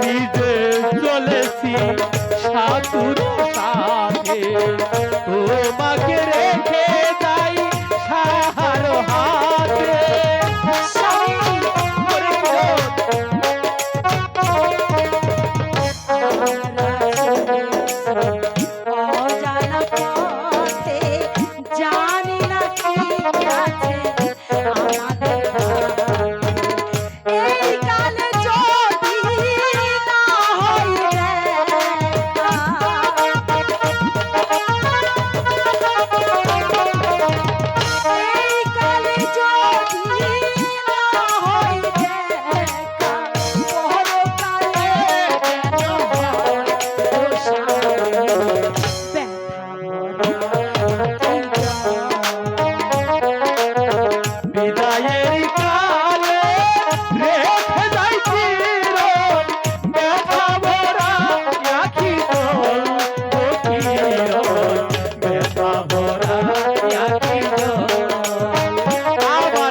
নিজে চলেছি সাধুর সাথে তোমাকে রেখে